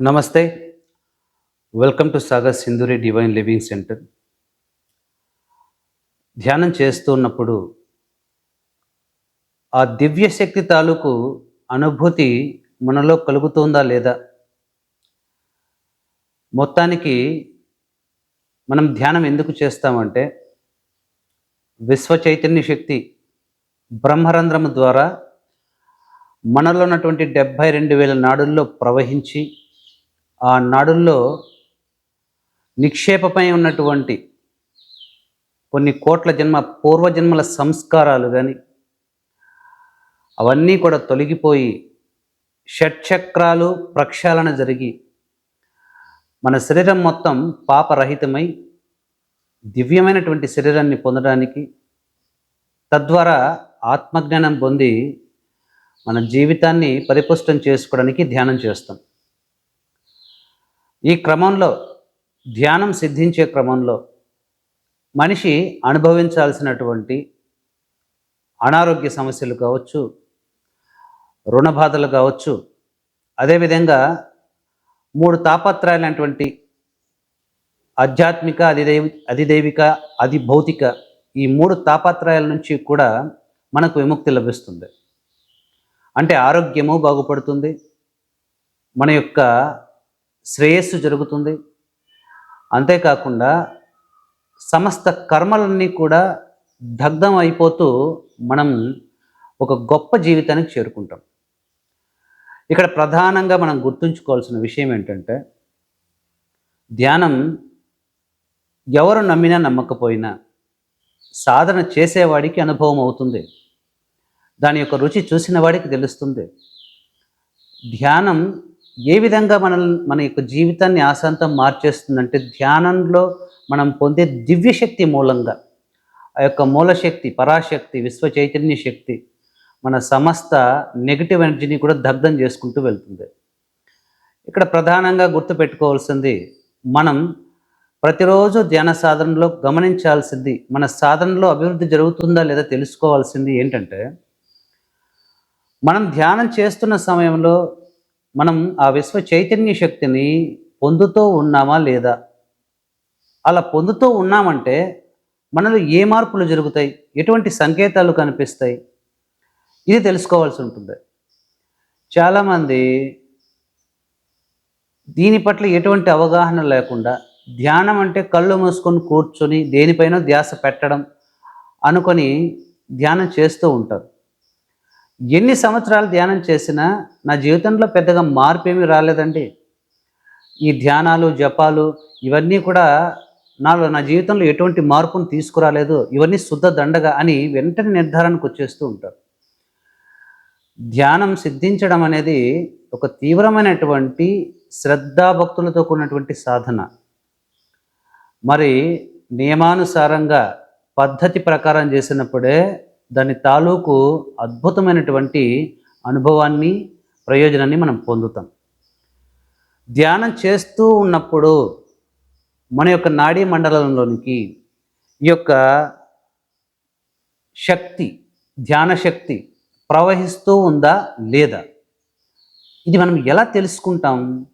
నమస్తే. Welcome to Sagar Sindhuri divine living centre ధ్యానం చేస్తున్నప్పుడు ఆ దివ్య శక్తి తాలూకు అనుభూతి మనలో కలుగుతుందా లేదా? మొత్తానికి మనం ధ్యానం ఎందుకు చేస్తామంటే విశ్వ చైతన్య శక్తి బ్రహ్మరంధ్రము ద్వారా మనలో ఉన్నటువంటి డెబ్భై రెండు వేల నాడుల్లో ప్రవహించి ఆ నాడుల్లో నిక్షేపమై ఉన్నటువంటి కొన్ని కోట్ల జన్మ పూర్వజన్మల సంస్కారాలు కానీ అవన్నీ కూడా తొలగిపోయి షట్చక్రాలు ప్రక్షాళన జరిగి మన శరీరం మొత్తం పాపరహితమై దివ్యమైనటువంటి శరీరాన్ని పొందడానికి తద్వారా ఆత్మజ్ఞానం పొంది మన జీవితాన్ని పరిపుష్టం చేసుకోవడానికి ధ్యానం చేస్తాం. ఈ క్రమంలో ధ్యానం సిద్ధించే క్రమంలో మనిషి అనుభవించాల్సినటువంటి అనారోగ్య సమస్యలు కావచ్చు రుణ బాధలు కావచ్చు అదేవిధంగా మూడు తాపత్రాలైనటువంటి ఆధ్యాత్మిక అధిదైవి అధిదైవిక అది భౌతిక ఈ మూడు తాపత్రయాల నుంచి కూడా మనకు విముక్తి లభిస్తుంది. అంటే ఆరోగ్యము బాగుపడుతుంది. మన యొక్క శ్రేయస్సు జరుగుతుంది. అంతేకాకుండా సమస్త కర్మలన్నీ కూడా దగ్ధం అయిపోతూ మనం ఒక గొప్ప జీవితానికి చేరుకుంటాం. ఇక్కడ ప్రధానంగా మనం గుర్తుంచుకోవాల్సిన విషయం ఏంటంటే ధ్యానం ఎవరు నమ్మినా నమ్మకపోయినా సాధన చేసేవాడికి అనుభవం అవుతుంది. దాని యొక్క రుచి చూసిన వాడికి తెలుస్తుంది. ధ్యానం ఏ విధంగా మన మన యొక్క జీవితాన్ని ఆశాంతం మార్చేస్తుందంటే ధ్యానంలో మనం పొందే దివ్యశక్తి మూలంగా. ఆ యొక్క మూలశక్తి పరాశక్తి విశ్వ చైతన్య శక్తి మన సమస్త నెగిటివ్ ఎనర్జీని కూడా దగ్ధం చేసుకుంటూ వెళ్తుంది. ఇక్కడ ప్రధానంగా గుర్తుపెట్టుకోవాల్సింది మనం ప్రతిరోజు ధ్యాన సాధనలో గమనించాల్సింది మన సాధనలో అభివృద్ధి జరుగుతుందా లేదా తెలుసుకోవాల్సింది ఏంటంటే మనం ధ్యానం చేస్తున్న సమయంలో మనం ఆ విశ్వ చైతన్య శక్తిని పొందుతూ ఉన్నామా లేదా? అలా పొందుతూ ఉన్నామంటే మనలో ఏ మార్పులు జరుగుతాయి? ఎటువంటి సంకేతాలు కనిపిస్తాయి? ఇది తెలుసుకోవాల్సి ఉంటుంది. చాలామంది దీని పట్ల ఎటువంటి అవగాహన లేకుండా ధ్యానం అంటే కళ్ళు మూసుకొని కూర్చొని దేనిపైన ధ్యాస పెట్టడం అనుకొని ధ్యానం చేస్తూ ఉంటారు. ఎన్ని సంవత్సరాలు ధ్యానం చేసినా నా జీవితంలో పెద్దగా మార్పు ఏమీ రాలేదండి. ఈ ధ్యానాలు జపాలు ఇవన్నీ కూడా నాలో నా జీవితంలో ఎటువంటి మార్పును తీసుకురాలేదు. ఇవన్నీ శుద్ధ దండగా అని వెంటనే నిర్ధారణకు వచ్చేస్తూ ఉంటారు. ధ్యానం సిద్ధించడం అనేది ఒక తీవ్రమైనటువంటి శ్రద్ధాభక్తులతో కూడినటువంటి సాధన. మరి నియమానుసారంగా పద్ధతి ప్రకారం చేసినప్పుడే దాని తాలూకు అద్భుతమైనటువంటి అనుభవాన్ని ప్రయోజనాన్ని మనం పొందుతాం. ధ్యానం చేస్తూ ఉన్నప్పుడు మన యొక్క నాడీ మండలంలోనికి ఈ యొక్క శక్తి ధ్యాన శక్తి ప్రవహిస్తూ ఉందా లేదా? ఇది మనం ఎలా తెలుసుకుంటాం?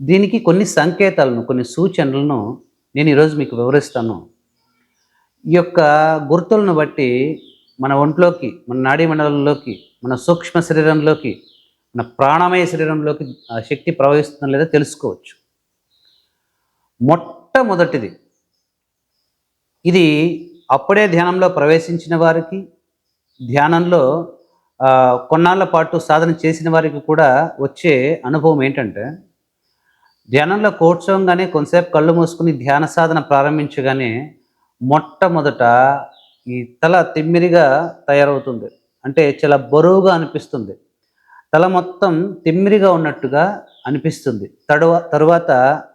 దీనికి కొన్ని సంకేతాలను కొన్ని సూచనలను నేను ఈరోజు మీకు వివరిస్తాను. ఈ యొక్క గుర్తులను బట్టి మన ఒంట్లోకి మన నాడీ మండలంలోకి మన సూక్ష్మ శరీరంలోకి మన ప్రాణమయ శరీరంలోకి ఆ శక్తి ప్రవహిస్తుందా లేదా తెలుసుకోవచ్చు. మొట్టమొదటిది ఇది అప్పుడే ధ్యానంలో ప్రవేశించిన వారికి ధ్యానంలో కొన్నాళ్ళ పాటు సాధన చేసిన వారికి కూడా వచ్చే అనుభవం ఏంటంటే ధ్యానంలో కూర్చోగానే కొంతసేపు కళ్ళు మూసుకుని ధ్యాన సాధన ప్రారంభించగానే మొట్టమొదట ఈ తల తిమ్మిరిగా తయారవుతుంది. అంటే చాలా బరువుగా అనిపిస్తుంది. తల మొత్తం తిమ్మిరిగా ఉన్నట్టుగా అనిపిస్తుంది. తడవ తరువాత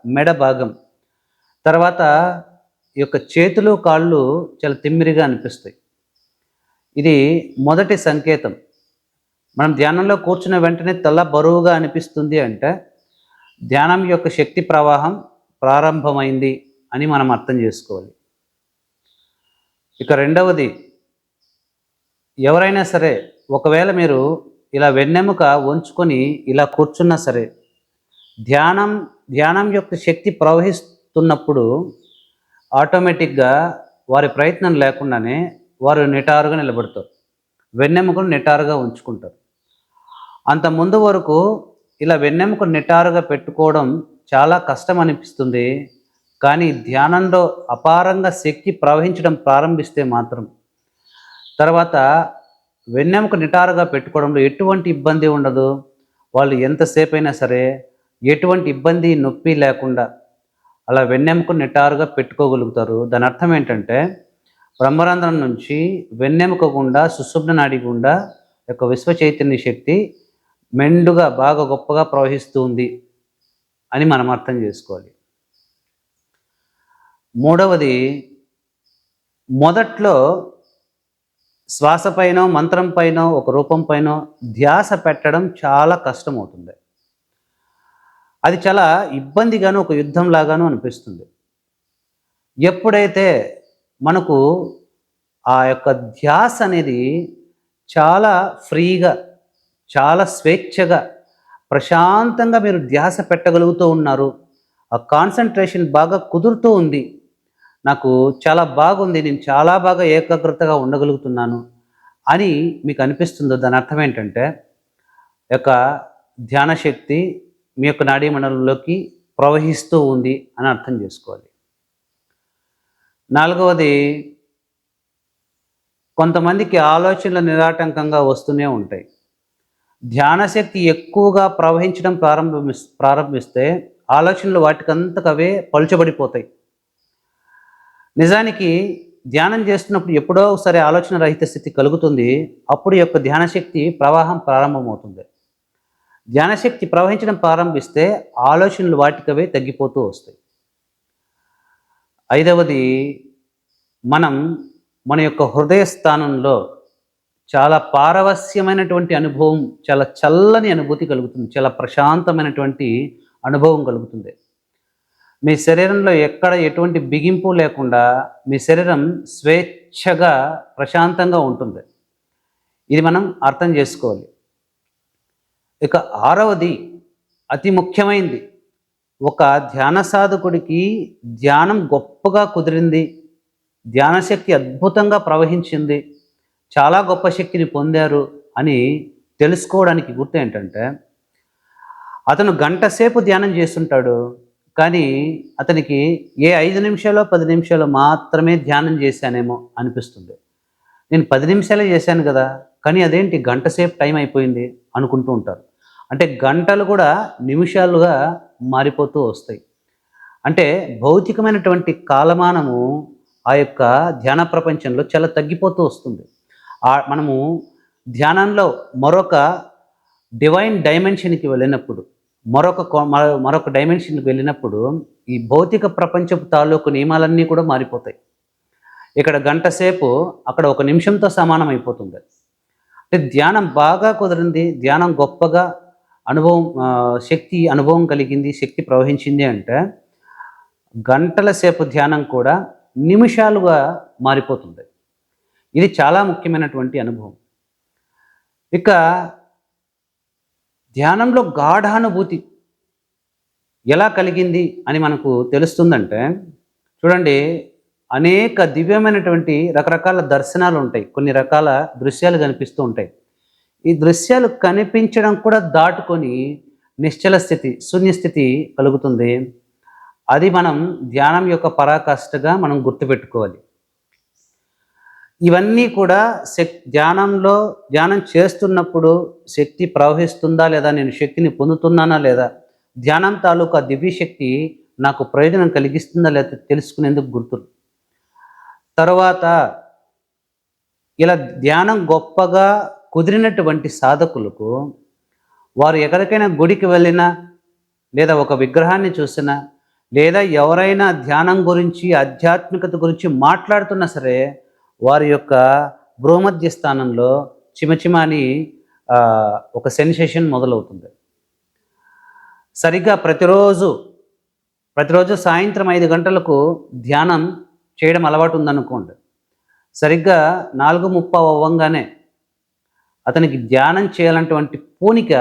మెడ భాగం. తర్వాత ఈ యొక్క చేతులు కాళ్ళు చాలా తిమ్మిరిగా అనిపిస్తాయి. ఇది మొదటి సంకేతం. మనం ధ్యానంలో కూర్చున్న వెంటనే తల బరువుగా అనిపిస్తుంది అంటే ధ్యానం యొక్క శక్తి ప్రవాహం ప్రారంభమైంది అని మనం అర్థం చేసుకోవాలి. ఇక రెండవది ఎవరైనా సరే ఒకవేళ మీరు ఇలా వెన్నెముక వంచుకొని ఇలా కూర్చున్నా సరే ధ్యానం ధ్యానం యొక్క శక్తి ప్రవహిస్తున్నప్పుడు ఆటోమేటిక్గా వారి ప్రయత్నం లేకుండానే వారు నిటారుగా నిలబడతారు. వెన్నెముకను నిటారుగా ఉంచుకుంటారు. అంత ముందు వరకు ఇలా వెన్నెముక నిటారుగా పెట్టుకోవడం చాలా కష్టం అనిపిస్తుంది. కానీ ధ్యానంలో అపారంగా శక్తి ప్రవహించడం ప్రారంభిస్తే మాత్రం తర్వాత వెన్నెముక నిటారుగా పెట్టుకోవడంలో ఎటువంటి ఇబ్బంది ఉండదు. వాళ్ళు ఎంతసేపు అయినా సరే ఎటువంటి ఇబ్బంది నొప్పి లేకుండా అలా వెన్నెముక నిటారుగా పెట్టుకోగలుగుతారు. దాని అర్థం ఏంటంటే బ్రహ్మరంధ్రం నుంచి వెన్నెముక గుండా సుశుభ్న నాడి గుండా యొక్క విశ్వ చైతన్య శక్తి మెండుగా బాగా గొప్పగా ప్రవహిస్తుంది అని మనం అర్థం చేసుకోవాలి. మూడవది మొదట్లో శ్వాసపైనో మంత్రం పైన ఒక రూపం పైన ధ్యాస పెట్టడం చాలా కష్టమవుతుంది. అది చాలా ఇబ్బందిగాను ఒక యుద్ధం లాగాను అనిపిస్తుంది. ఎప్పుడైతే మనకు ఆ యొక్క ధ్యాస అనేది చాలా ఫ్రీగా చాలా స్వేచ్ఛగా ప్రశాంతంగా మీరు ధ్యాస పెట్టగలుగుతూ ఉన్నారు ఆ కాన్సన్ట్రేషన్ బాగా కుదురుతూ ఉంది నాకు చాలా బాగుంది నేను చాలా బాగా ఏకాగ్రతగా ఉండగలుగుతున్నాను అని మీకు అనిపిస్తుందో దాని అర్థం ఏంటంటే యొక్క ధ్యాన శక్తి మీ యొక్క నాడీ మండలంలోకి ప్రవహిస్తూ ఉంది అని అర్థం చేసుకోవాలి. నాలుగవది కొంతమందికి ఆలోచనలు నిరాటంకంగా వస్తూనే ఉంటాయి. ధ్యానశక్తి ఎక్కువగా ప్రవహించడం ప్రారంభమి ప్రారంభిస్తే ఆలోచనలు వాటికంతకవే పలుచబడిపోతాయి. నిజానికి ధ్యానం చేస్తున్నప్పుడు ఎప్పుడో ఒకసారి ఆలోచన రహిత స్థితి కలుగుతుంది. అప్పుడు యొక్క ధ్యానశక్తి ప్రవాహం ప్రారంభమవుతుంది. ధ్యానశక్తి ప్రవహించడం ప్రారంభిస్తే ఆలోచనలు వాటికవే తగ్గిపోతూ వస్తాయి. ఐదవది మనం మన యొక్క హృదయ స్థానంలో చాలా పారవస్యమైనటువంటి అనుభవం చాలా చల్లని అనుభూతి కలుగుతుంది. చాలా ప్రశాంతమైనటువంటి అనుభవం కలుగుతుంది. మీ శరీరంలో ఎక్కడ ఎటువంటి బిగింపు లేకుండా మీ శరీరం స్వేచ్ఛగా ప్రశాంతంగా ఉంటుంది. ఇది మనం అర్థం చేసుకోవాలి. ఇక ఆరవది అతి ముఖ్యమైనది ఒక ధ్యాన సాధకుడికి ధ్యానం గొప్పగా కుదిరింది. ధ్యానశక్తి అద్భుతంగా ప్రవహించింది. చాలా గొప్ప శక్తిని పొందారు అని తెలుసుకోవడానికి గుర్తు ఏంటంటే అతను గంట సేపు ధ్యానం చేస్తుంటాడు. కానీ అతనికి ఏ ఐదు నిమిషాలు పది నిమిషాలు మాత్రమే ధ్యానం చేశానేమో అనిపిస్తుంది. నేను పది నిమిషాలే చేశాను కదా కానీ అదేంటి గంట సేపు టైం అయిపోయింది అనుకుంటూ ఉంటారు. అంటే గంటలు కూడా నిమిషాలుగా మారిపోతూ వస్తాయి. అంటే భౌతికమైనటువంటి కాలమానము ఆ యొక్క ధ్యాన ప్రపంచంలో చాలా తగ్గిపోతూ వస్తుంది. ఆ మనము ధ్యానంలో మరొక డివైన్ డైమెన్షన్కి వెళ్ళినప్పుడు మరొక మరొక డైమెన్షన్కి వెళ్ళినప్పుడు ఈ భౌతిక ప్రపంచపు తాలూకు నియమాలన్నీ కూడా మారిపోతాయి. ఇక్కడ గంట సేపు అక్కడ ఒక నిమిషంతో సమానం అయిపోతుంది. అంటే ధ్యానం బాగా కుదిరింది ధ్యానం గొప్పగా అనుభవం శక్తి అనుభవం కలిగింది శక్తి ప్రవహించింది అంటే గంటల సేపు ధ్యానం కూడా నిమిషాలుగా మారిపోతుంది. ఇది చాలా ముఖ్యమైనటువంటి అనుభవం. ఇక ధ్యానంలో గాఢానుభూతి ఎలా కలిగింది అని మనకు తెలుస్తుందంటే చూడండి అనేక దివ్యమైనటువంటి రకరకాల దర్శనాలు ఉంటాయి. కొన్ని రకాల దృశ్యాలు కనిపిస్తూ ఉంటాయి. ఈ దృశ్యాలు కనిపించడం కూడా దాటుకొని నిశ్చల స్థితి శూన్యస్థితి కలుగుతుంది. అది మనం ధ్యానం యొక్క పరాకాష్ఠగా మనం గుర్తుపెట్టుకోవాలి. ఇవన్నీ కూడా శక్ ధ్యానంలో ధ్యానం చేస్తున్నప్పుడు శక్తి ప్రవహిస్తుందా లేదా నేను శక్తిని పొందుతున్నానా లేదా? ధ్యానం తాలూకా దివ్యశక్తి నాకు ప్రయోజనం కలిగిస్తుందా లేదా తెలుసుకునేందుకు గుర్తులు. తర్వాత ఇలా ధ్యానం గొప్పగా కుదిరినటువంటి సాధకులకు వారు ఎక్కడికైనా గుడికి వెళ్ళినా లేదా ఒక విగ్రహాన్ని చూసినా లేదా ఎవరైనా ధ్యానం గురించి ఆధ్యాత్మికత గురించి మాట్లాడుతున్నా సరే వారి యొక్క భూమధ్య స్థానంలో చిమచిమాని ఒక సెన్సేషన్ మొదలవుతుంది. సరిగ్గా ప్రతిరోజు ప్రతిరోజు సాయంత్రం ఐదు గంటలకు ధ్యానం చేయడం అలవాటు ఉందనుకోండి సరిగ్గా నాలుగు ముప్పావు అవ్వంగానే అతనికి ధ్యానం చేయాలన్నటువంటి పూనిక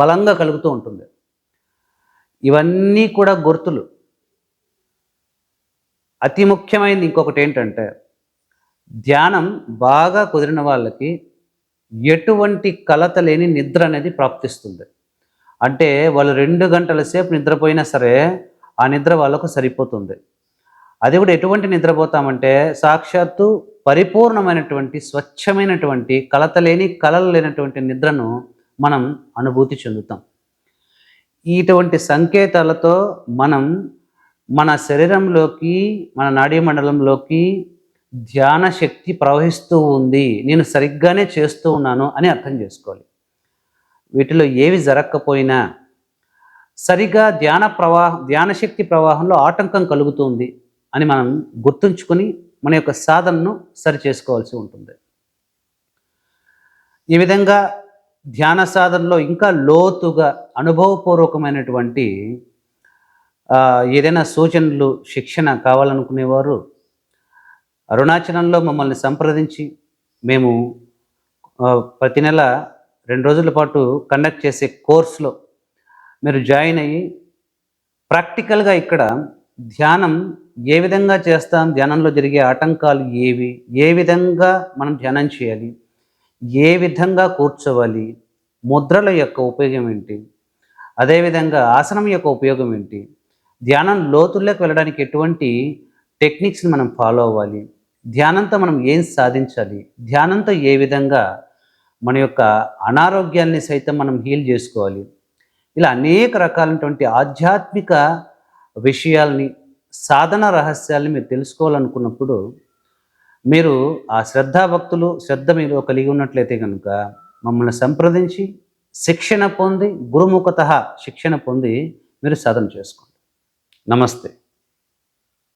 బలంగా కలుగుతూ ఉంటుంది. ఇవన్నీ కూడా గుర్తులు. అతి ముఖ్యమైనది ఇంకొకటి ఏంటంటే ధ్యానం బాగా కుదిరిన వాళ్ళకి ఎటువంటి కలత లేని నిద్ర అనేది ప్రాప్తిస్తుంది. అంటే వాళ్ళు రెండు గంటల సేపు నిద్రపోయినా సరే ఆ నిద్ర వాళ్ళకు సరిపోతుంది. అది కూడా ఎటువంటి నిద్రపోతామంటే సాక్షాత్తు పరిపూర్ణమైనటువంటి స్వచ్ఛమైనటువంటి కలత లేని కలలు లేనటువంటి నిద్రను మనం అనుభూతి చెందుతాం. ఇటువంటి సంకేతాలతో మనం మన శరీరంలోకి మన నాడీ మండలంలోకి ధ్యాన శక్తి ప్రవహిస్తూ ఉంది నేను సరిగ్గానే చేస్తూ ఉన్నాను అని అర్థం చేసుకోవాలి. వీటిలో ఏవి జరగకపోయినా సరిగా ధ్యాన ప్రవాహం ధ్యాన శక్తి ప్రవాహంలో ఆటంకం కలుగుతుంది అని మనం గుర్తుంచుకొని మన యొక్క సాధనను సరి చేసుకోవాల్సి ఉంటుంది. ఈ విధంగా ధ్యాన సాధనలో ఇంకా లోతుగా అనుభవపూర్వకమైనటువంటి ఏదైనా సూచనలు శిక్షణ కావాలనుకునేవారు అరుణాచలంలో మమ్మల్ని సంప్రదించి మేము ప్రతి నెల రెండు రోజుల పాటు కండక్ట్ చేసే కోర్సులో మీరు జాయిన్ అయ్యి ప్రాక్టికల్గా ఇక్కడ ధ్యానం ఏ విధంగా చేస్తాం ధ్యానంలో జరిగే ఆటంకాలు ఏవి ఏ విధంగా మనం ధ్యానం చేయాలి ఏ విధంగా కూర్చోవాలి ముద్రల యొక్క ఉపయోగం ఏంటి అదేవిధంగా ఆసనం యొక్క ఉపయోగం ఏంటి ధ్యానం లోతుల్లోకి వెళ్ళడానికి ఎటువంటి టెక్నిక్స్ని మనం ఫాలో అవ్వాలి ధ్యానంతో మనం ఏం సాధించాలి? ధ్యానంతో ఏ విధంగా మన యొక్క అనారోగ్యాన్ని సైతం మనం హీల్ చేసుకోవాలి? ఇలా అనేక రకాలైనటువంటి ఆధ్యాత్మిక విషయాల్ని సాధన రహస్యాల్ని మీరు తెలుసుకోవాలనుకున్నప్పుడు మీరు ఆ శ్రద్ధాభక్తులు శ్రద్ధ మీరు కలిగి ఉన్నట్లయితే కనుక మమ్మల్ని సంప్రదించి శిక్షణ పొంది గురుముఖత శిక్షణ పొంది మీరు సాధన చేసుకోండి. నమస్తే.